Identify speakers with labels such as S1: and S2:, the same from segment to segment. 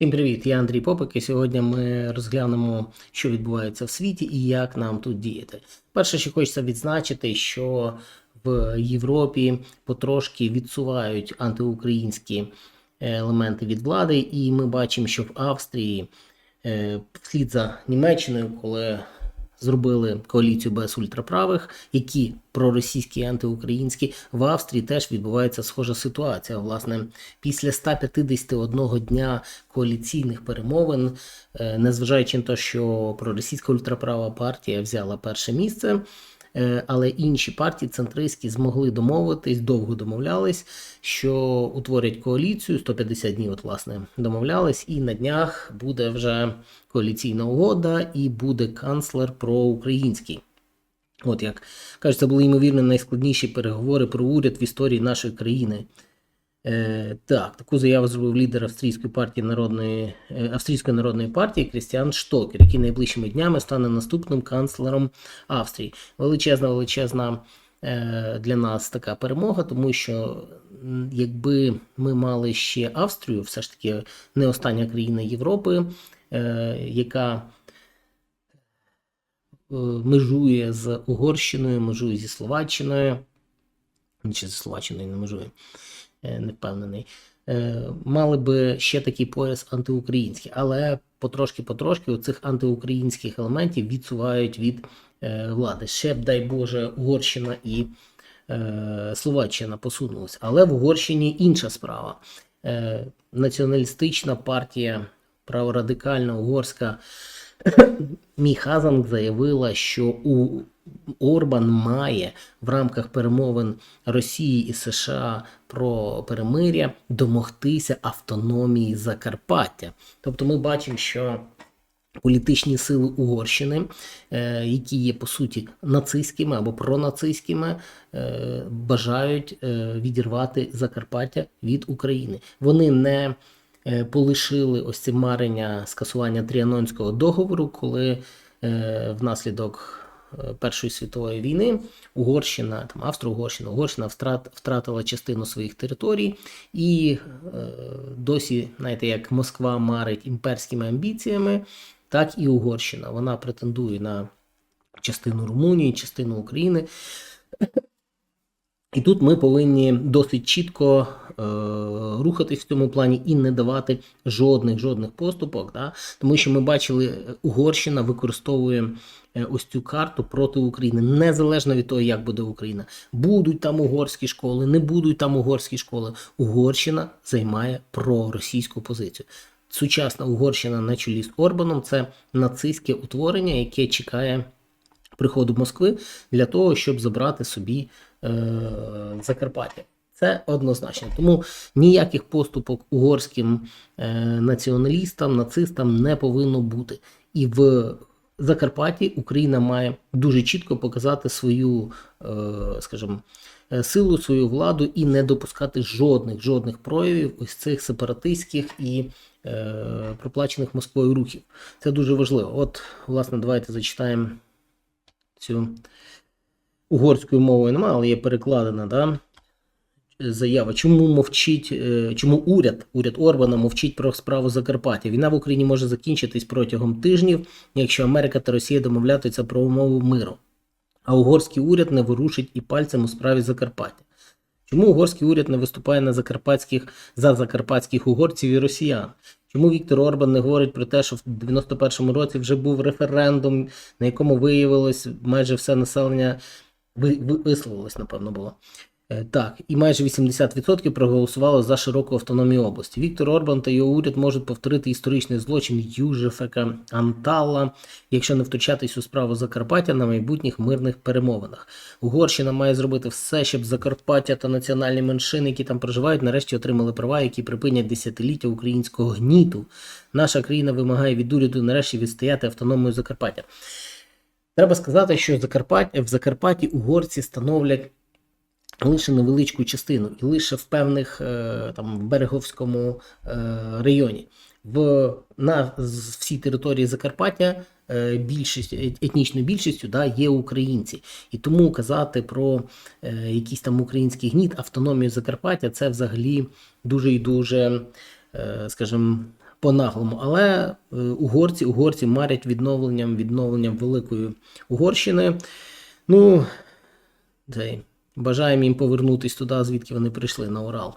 S1: Всім привіт, я Андрій Попик, і сьогодні ми розглянемо, що відбувається в світі і як нам тут діяти. Перше, що хочеться відзначити, що в Європі потрошки відсувають антиукраїнські е, елементи від влади, і ми бачимо, що в Австрії е, вслід за Німеччиною, коли зробили коаліцію без ультраправих, які проросійські і антиукраїнські, в Австрії теж відбувається схожа ситуація. Власне, після 151 дня коаліційних перемовин, е, незважаючи на те, що проросійська ультраправа партія взяла перше місце. Е, Але інші партії центристські змогли домовитись, довго домовлялись, що утворять коаліцію 150 днів. От власне домовлялись, і на днях буде вже коаліційна угода, і буде канцлер проукраїнський. От як кажуть, це були ймовірно найскладніші переговори про уряд в історії нашої країни. Е, так, таку заяву зробив лідер австрійської партії народної е, австрійської народної партії Крістіан Штокер, який найближчими днями стане наступним канцлером Австрії. Величезна, величезна е, для нас така перемога, тому що якби ми мали ще Австрію, все ж таки не остання країна Європи, яка межує з Угорщиною, межує зі Словаччиною. Чи зі Словаччиною не межує, не впевнений. Е, Мали би ще такий пояс антиукраїнський, але потрошки-потрошки оцих антиукраїнських елементів відсувають від е, влади. Ще б, дай Боже, Угорщина і е, Словаччина посунулися. Але в Угорщині інша справа. Е, Націоналістична партія праворадикальна угорська Мій заявила, що у Орбан має в рамках перемовин Росії і США про перемиря домогтися автономії Закарпаття. Тобто ми бачимо, що політичні сили Угорщини, е, які є по суті нацистськими або пронацистськими, е, бажають е, відірвати Закарпаття від України. Вони не полишили ось це марення скасування Тріанонського договору, коли внаслідок Першої світової війни Угорщина, там Австро-Угорщина, Угорщина втрат, втратила частину своїх територій, і е, досі, знаєте, як Москва марить імперськими амбіціями, так і Угорщина. Вона претендує на частину Румунії, частину України. І тут ми повинні досить чітко е, рухатись в цьому плані і не давати жодних жодних поступок, да? тому що ми бачили, е, Угорщина використовує е, ось цю карту проти України, незалежно від того, як буде Україна. Будуть там угорські школи, не будуть там угорські школи. Угорщина займає проросійську позицію. Сучасна Угорщина на чолі з Орбаном це нацистське утворення, яке чекає приходу Москви для того, щоб забрати собі е, Закарпаття. Це однозначно. Тому ніяких поступок угорським е, націоналістам, нацистам не повинно бути. І в Закарпатті Україна має дуже чітко показати свою, е, скажімо, е, силу, свою владу і не допускати жодних жодних проявів ось цих сепаратистських і проплачених Москвою рухів. Це дуже важливо. От, власне, давайте зачитаємо цю угорською мовою немає, але є перекладена, да? Заява, чому мовчить, е, чому уряд, уряд Орбана мовчить про справу Закарпаття? Війна в Україні може закінчитись протягом тижнів, якщо Америка та Росія домовлятися про умову миру. А угорський уряд не ворушить і пальцем у справі Закарпаття. Чому угорський уряд не виступає на закарпатських за закарпатських угорців і росіян? Чому Віктор Орбан не говорить про те, що в 91-му році вже був референдум, на якому виявилось майже все населення ви- ви- висловилось, напевно, було. Е, Так, і майже 80% проголосувало за широку автономію області. Віктор Орбан та його уряд можуть повторити історичний злочин Южефека Анталла, якщо не втручатись у справу Закарпаття на майбутніх мирних перемовинах. Угорщина має зробити все, щоб Закарпаття та національні меншини, які там проживають, нарешті отримали права, які припинять десятиліття українського гніту. Наша країна вимагає від уряду нарешті відстояти автономію Закарпаття. Треба сказати, що в Закарпатті угорці становлять лише невеличку частину, і лише в певних е, там в Береговському е, районі. В на всій території Закарпаття е, більшість етнічною більшістю да, є українці. І тому казати про якийсь там український гніт, автономію Закарпаття це взагалі дуже і дуже, скажімо, по-наглому. Але угорці, угорці марять відновленням, відновленням Великої Угорщини. Ну, цей, бажаємо їм повернутися туди, звідки вони прийшли на Урал.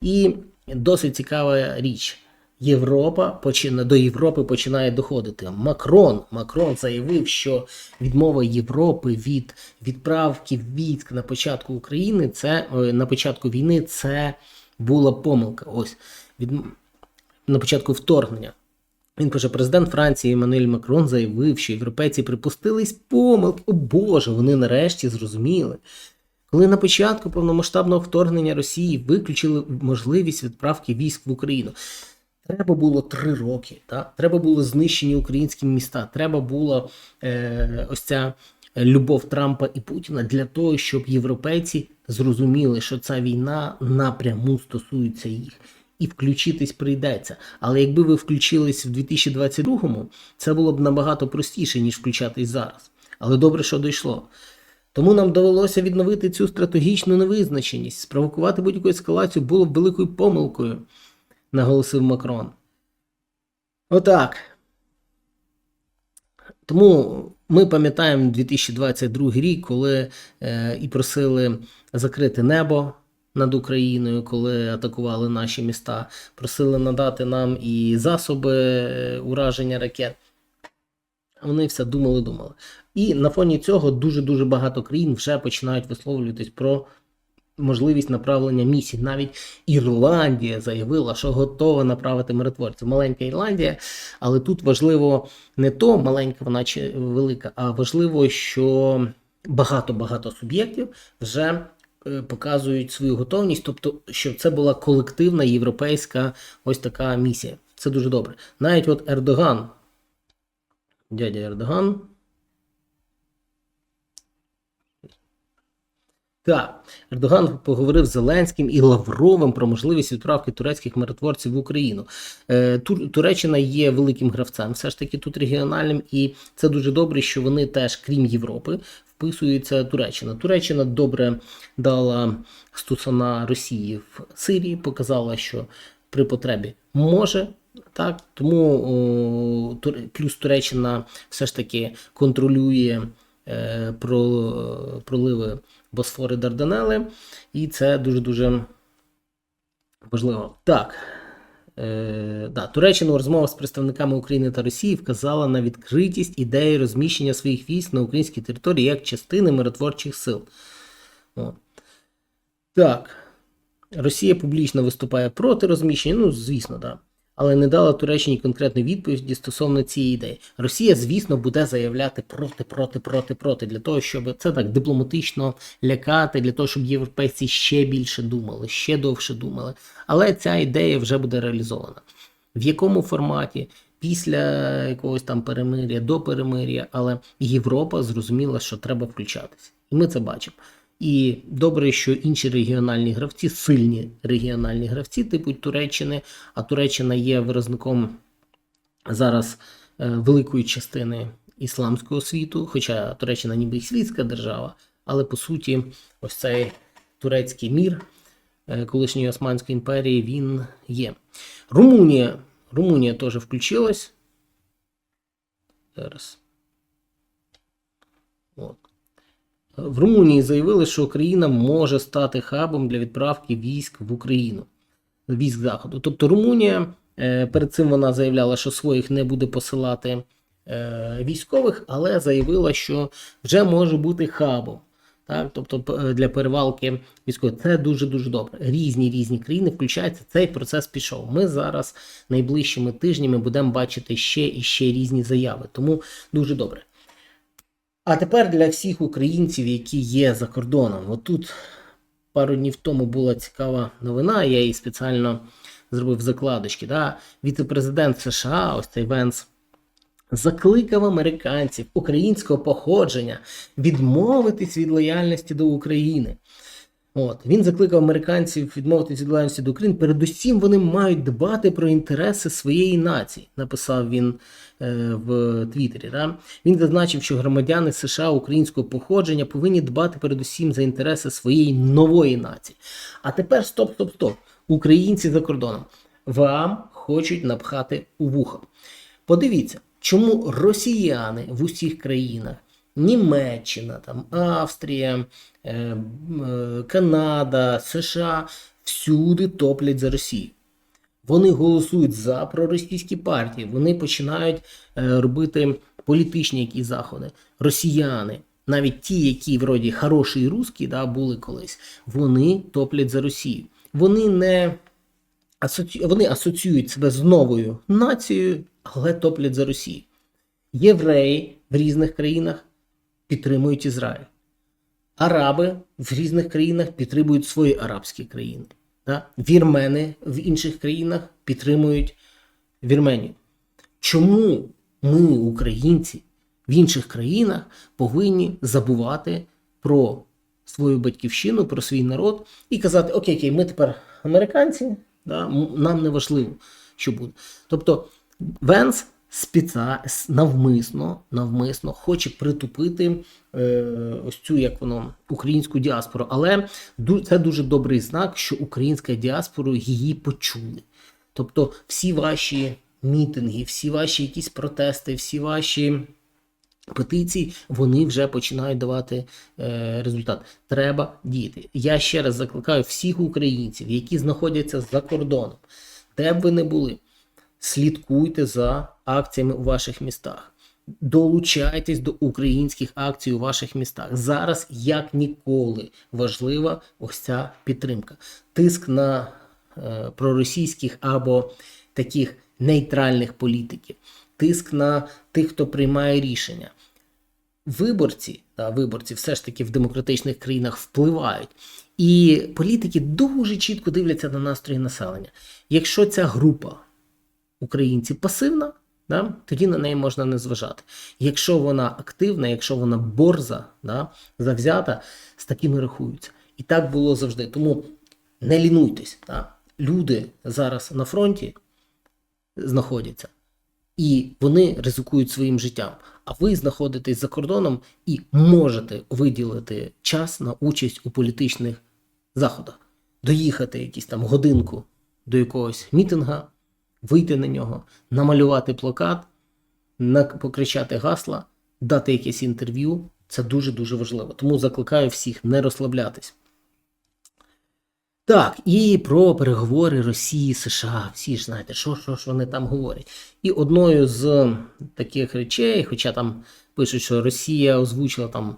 S1: І досить цікава річ. Європа почина, до Європи починає доходити. Макрон, Макрон заявив, що відмова Європи від відправки військ на початку України, це е, на початку війни, це була помилка. Ось від на початку вторгнення. Він пише: президент Франції Еммануель Макрон заявив, що європейці припустились помилки. О Боже, вони нарешті зрозуміли. Коли на початку повномасштабного вторгнення Росії виключили можливість відправки військ в Україну. Треба було три роки. Так? Треба було знищені українські міста. Треба була е, ось ця любов Трампа і Путіна для того, щоб європейці зрозуміли, що ця війна напряму стосується їх. І включитись прийдеться. Але якби ви включились в 2022-му, це було б набагато простіше, ніж включатись зараз. Але добре, що дійшло. Тому нам довелося відновити цю стратегічну невизначеність. Спровокувати будь-яку ескалацію було б великою помилкою, наголосив Макрон. Отак. Тому ми пам'ятаємо 2022 рік, коли е, і просили закрити небо над Україною, коли атакували наші міста, просили надати нам і засоби е, ураження ракет. Вони все думали, думали. І на фоні цього дуже-дуже багато країн вже починають висловлюватись про можливість направлення місій. Навіть Ірландія заявила, що готова направити миротворців. Маленька Ірландія, але тут важливо не то маленька, вона чи велика, а важливо, що багато-багато суб'єктів вже е, показують свою готовність, тобто, щоб це була колективна європейська ось така місія. Це дуже добре. Навіть от Ердоган, дядя Ердоган. Так, Ердоган поговорив з Зеленським і Лавровим про можливість відправки турецьких миротворців в Україну. Е, Туреччина є великим гравцем, все ж таки тут регіональним, і це дуже добре, що вони теж, крім Європи, вписується Туреччина. Туреччина добре дала стусана Росії в Сирії, показала, що при потребі може. Так, тому о, плюс Туреччина все ж таки контролює е, про, проливи Босфори Дарданели, і це дуже-дуже важливо. Так. Е, да, Туреччина у розмовах з представниками України та Росії вказала на відкритість ідеї розміщення своїх військ на українській території як частини миротворчих сил. О. Так. Росія публічно виступає проти розміщення, ну, звісно, так. Да але не дала Туреччині конкретної відповіді стосовно цієї ідеї. Росія, звісно, буде заявляти проти, проти, проти, проти для того, щоб це так дипломатично лякати, для того, щоб європейці ще більше думали, ще довше думали. Але ця ідея вже буде реалізована. В якому форматі? Після якогось там перемир'я, до перемир'я, але Європа зрозуміла, що треба включатися, і ми це бачимо. І добре, що інші регіональні гравці, сильні регіональні гравці, типу Туреччини, а Туреччина є виразником зараз е, великої частини ісламського світу, хоча Туреччина ніби і світська держава, але по суті, ось цей турецький мір е, колишньої Османської імперії він є. Румунія. Румунія теж включилась. Зараз. От. В Румунії заявили, що Україна може стати хабом для відправки військ в Україну, військ Заходу. Тобто Румунія е, перед цим вона заявляла, що своїх не буде посилати е, військових, але заявила, що вже може бути хабом. Так, тобто для перевалки військових це дуже дуже добре. Різні різні країни включаються. Цей процес пішов. Ми зараз найближчими тижнями будемо бачити ще і ще різні заяви. Тому дуже добре. А тепер для всіх українців, які є за кордоном. Отут пару днів тому була цікава новина, я її спеціально зробив закладочки. Да? Віце-президент США, ось цей Венс, закликав американців українського походження відмовитись від лояльності до України. От Він закликав американців відмовитися від лояльності до України. Передусім вони мають дбати про інтереси своєї нації, написав він е, в Твіттері. Да? Він зазначив, що громадяни США українського походження повинні дбати передусім за інтереси своєї нової нації. А тепер стоп, стоп, стоп. Українці за кордоном. Вам хочуть напхати у вуха. Подивіться, чому росіяни в усіх країнах, Німеччина, там, Австрія, е, е, Канада, США всюди топлять за Росію. Вони голосують за проросійські партії, вони починають е, робити політичні якісь заходи. Росіяни, навіть ті, які вроді хороші русські, да, були колись, вони топлять за Росію. Вони не асоці... вони асоціюють себе з новою нацією, але топлять за Росію. Євреї в різних країнах підтримують Ізраїль. Араби в різних країнах підтримують свої арабські країни. Да? Вірмени в інших країнах підтримують Вірменію. Чому ми, українці, в інших країнах повинні забувати про свою батьківщину, про свій народ і казати: Окей, окей, ми тепер американці, да? нам не важливо, що буде. Тобто Венс спеца навмисно, навмисно хоче притупити е, ось цю як воно українську діаспору. Але це дуже добрий знак, що українська діаспора її почули. Тобто, всі ваші мітинги, всі ваші якісь протести, всі ваші петиції, вони вже починають давати е, результат. Треба діяти. Я ще раз закликаю всіх українців, які знаходяться за кордоном, де б ви не були, слідкуйте за акціями у ваших містах. Долучайтесь до українських акцій у ваших містах. Зараз як ніколи важлива ось ця підтримка. Тиск на е, проросійських або таких нейтральних політиків, тиск на тих, хто приймає рішення. Виборці, та, виборці все ж таки в демократичних країнах впливають. І політики дуже чітко дивляться на настрої населення. Якщо ця група українців пасивна, да, тоді на неї можна не зважати. Якщо вона активна, якщо вона борза, да, завзята, з такими рахуються. І так було завжди. Тому не лінуйтесь. Да. Люди зараз на фронті знаходяться, і вони ризикують своїм життям. А ви знаходитесь за кордоном і можете виділити час на участь у політичних заходах, доїхати якісь там годинку до якогось мітинга, вийти на нього, намалювати плакат, покричати гасла, дати якесь інтерв'ю. Це дуже дуже важливо. Тому закликаю всіх не розслаблятись. Так, і про переговори Росії США. Всі ж знаєте, що, що ж вони там говорять. І одною з таких речей, хоча там пишуть, що Росія озвучила там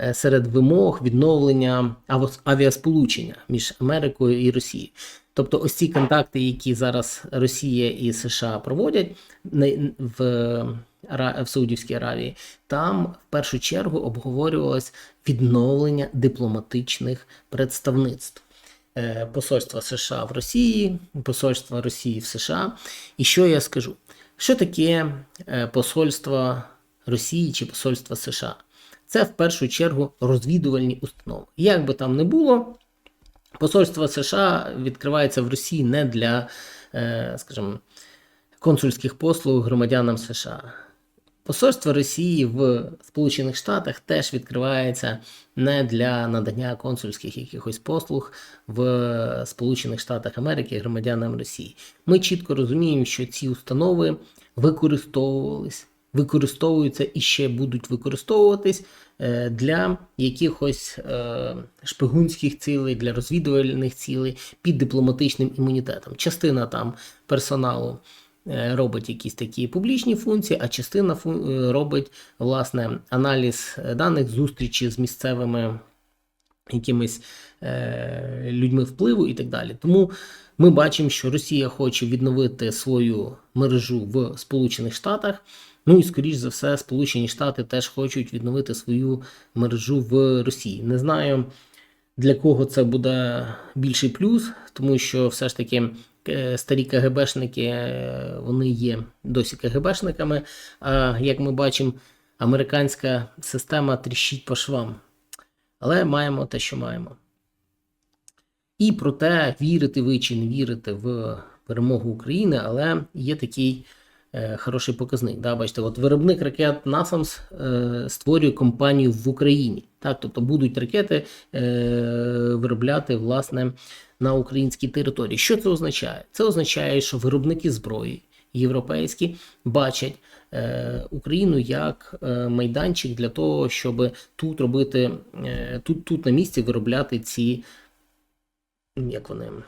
S1: е, серед вимог відновлення авіасполучення між Америкою і Росією. Тобто, ось ці контакти, які зараз Росія і США проводять в, в Саудівській Аравії, там в першу чергу обговорювалось відновлення дипломатичних представництв. Е, Посольства США в Росії, посольства Росії в США. І що я скажу? Що таке е, посольство Росії чи посольство США? Це в першу чергу розвідувальні установи. Як би там не було, посольство США відкривається в Росії не для, е, скажімо, консульських послуг громадянам США. Посольство Росії в Сполучених Штатах теж відкривається не для надання консульських якихось послуг в Сполучених Штатах Америки громадянам Росії. Ми чітко розуміємо, що ці установи використовувались, використовуються і ще будуть використовуватись е, для якихось е, шпигунських цілей, для розвідувальних цілей під дипломатичним імунітетом. Частина там персоналу е, робить якісь такі публічні функції, а частина робить власне аналіз даних зустрічі з місцевими якимись людьми впливу і так далі. Тому ми бачимо, що Росія хоче відновити свою мережу в Сполучених Штатах. Ну і скоріш за все, Сполучені Штати теж хочуть відновити свою мережу в Росії. Не знаю, для кого це буде більший плюс, тому що все ж таки е, старі КГБшники е, вони є досі КГБшниками. А як ми бачимо, американська система тріщить по швам. Але маємо те, що маємо. І проте, вірите ви чи не вірите в перемогу України, але є такий хороший показник. Да? Бачите, от виробник ракет NASAMS е, створює компанію в Україні. Так? Тобто будуть ракети е, виробляти власне на українській території. Що це означає? Це означає, що виробники зброї європейські бачать е, Україну як е, майданчик для того, щоб тут робити, е, тут, тут на місці виробляти ці, як вони, е, е,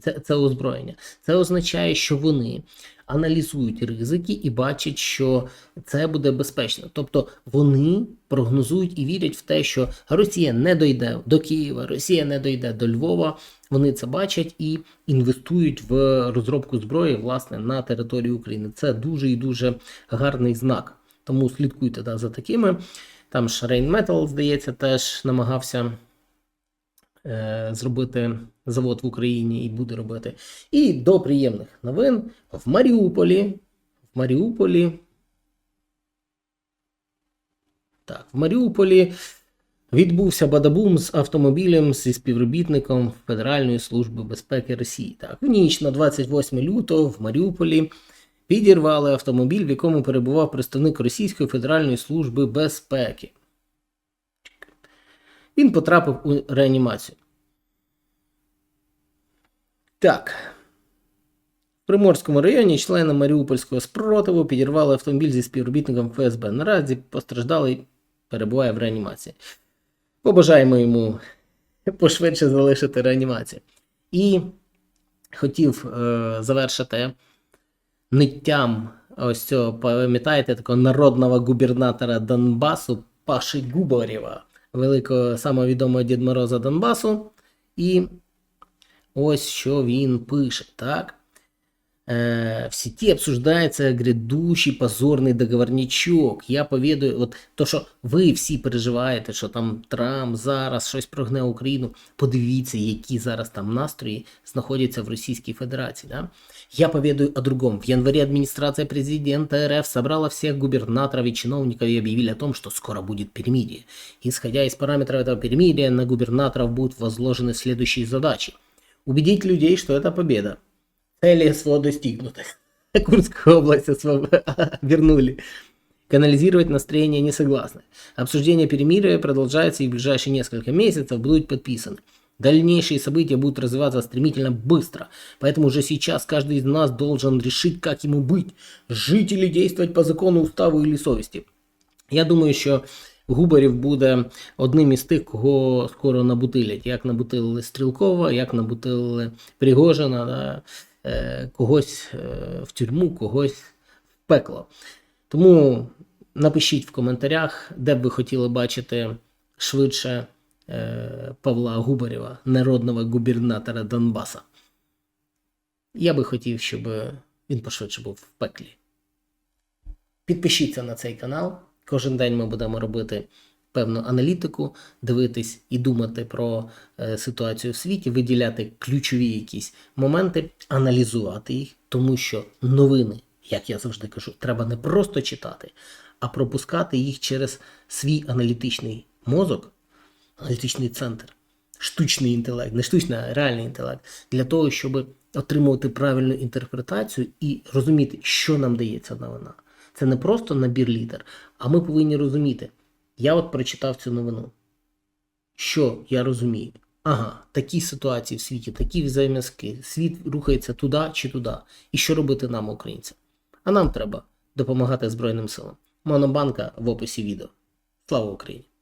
S1: це, це озброєння. Це означає, що вони аналізують ризики і бачать, що це буде безпечно. Тобто вони прогнозують і вірять в те, що Росія не дойде до Києва, Росія не дойде до Львова. Вони це бачать і інвестують в розробку зброї власне на території України. Це дуже і дуже гарний знак. Тому слідкуйте да, за такими. Там ж Rheinmetall, здається, теж намагався е, зробити завод в Україні і буде робити. І до приємних новин в Маріуполі. В Маріуполі. Так, в Маріуполі відбувся бадабум з автомобілем зі співробітником Федеральної служби безпеки Росії. Так, в ніч на 28 лютого в Маріуполі підірвали автомобіль, в якому перебував представник Російської Федеральної служби безпеки. Він потрапив у реанімацію. Так. В Приморському районі члени Маріупольського спротиву підірвали автомобіль зі співробітником ФСБ. Наразі постраждалий перебуває в реанімації. Побажаємо йому пошвидше залишити реанімацію. І хотів е, завершити ниттям ось цього, пам'ятаєте, такого народного губернатора Донбасу Паши Губарєва, великого самовідомого Дід Мороза Донбасу. І ось що він пише, так? Э, в сети обсуждається грядущий позорний договорничок. Я повідаю, от то, що ви всі переживаєте, що там Трамп зараз щось прогне Україну. Подивіться, які зараз там настрої знаходяться в Російській Федерації. Да? Я поведаю о другом. В январе администрация президента РФ собрала всех губернаторов и чиновников и объявили о том, что скоро будет перемирие. Исходя из параметров этого перемирия, на губернаторов будут возложены следующие задачи. Убедить людей, что это победа. Цели СВО достигнуты. Курскую область СВО вернули. Канализировать настроение несогласных. Обсуждение перемирия продолжается и в ближайшие несколько месяцев будут подписаны. Дальнейшие события будут развиваться стремительно быстро, поэтому уже сейчас каждый из нас должен решить, как ему быть, жить или действовать по закону, уставу или совести. Я думаю, що Губарів буде одним із тих, кого скоро набутилять. Як набутилили Стрілкова, як набутилили Пригожина, да? е, когось е, в тюрму, когось в пекло. Тому напишіть в коментарях, де б ви хотіли бачити швидше е, Павла Губарєва, народного губернатора Донбаса. Я би хотів, щоб він пошвидше був в пеклі. Підпишіться на цей канал. Кожен день ми будемо робити певну аналітику, дивитись і думати про е, ситуацію в світі, виділяти ключові якісь моменти, аналізувати їх, тому що новини, як я завжди кажу, треба не просто читати, а пропускати їх через свій аналітичний мозок, аналітичний центр, штучний інтелект, не штучний, а реальний інтелект, для того, щоб отримувати правильну інтерпретацію і розуміти, що нам дається новина. Це не просто набір літер, а ми повинні розуміти. Я от прочитав цю новину. Що я розумію? Ага, такі ситуації в світі, такі взаємозв'язки. Світ рухається туди чи туди. І що робити нам, українцям? А нам треба допомагати Збройним силам. Монобанка в описі відео. Слава Україні!